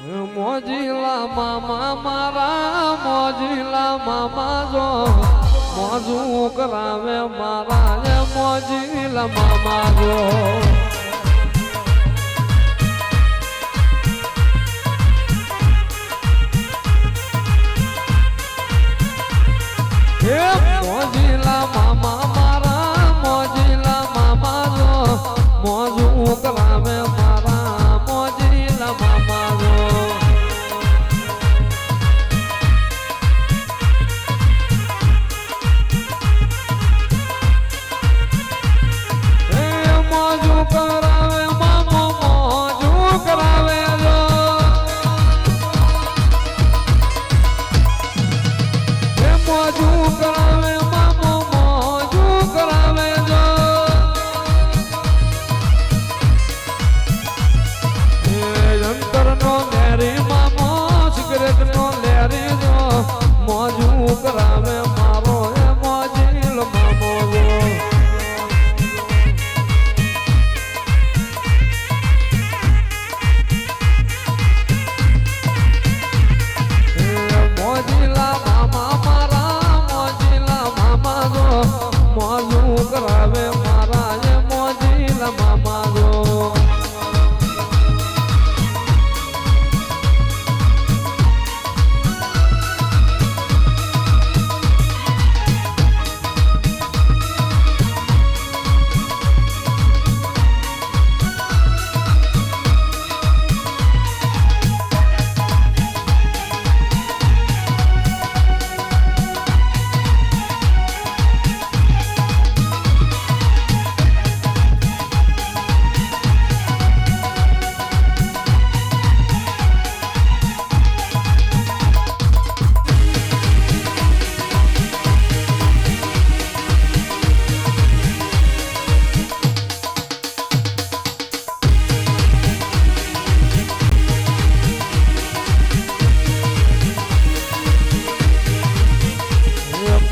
મોજીલા મામા મારા મોજીલા મામા જો મોજું કરાવે મારા ને મોજીલા મામા જો Yeah.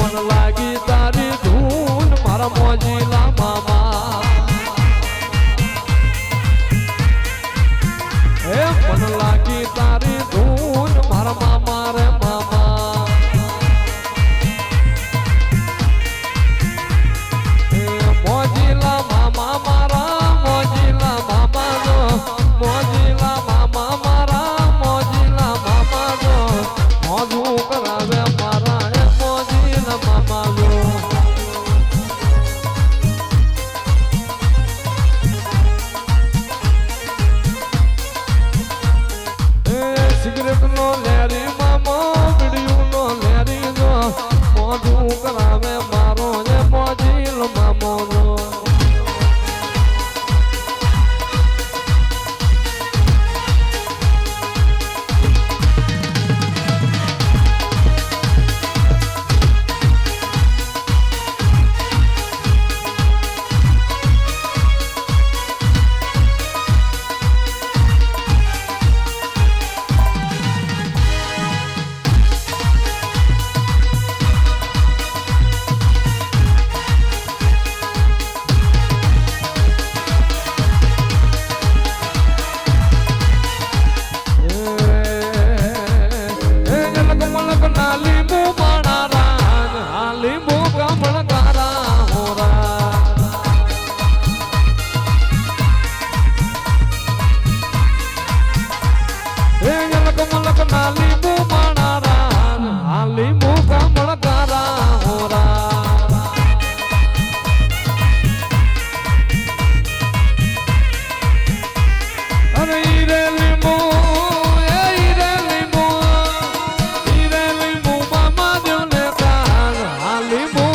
પણ લાગી તારી ધૂન મારા મોજીલામાં Sigrid Moller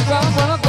Come on,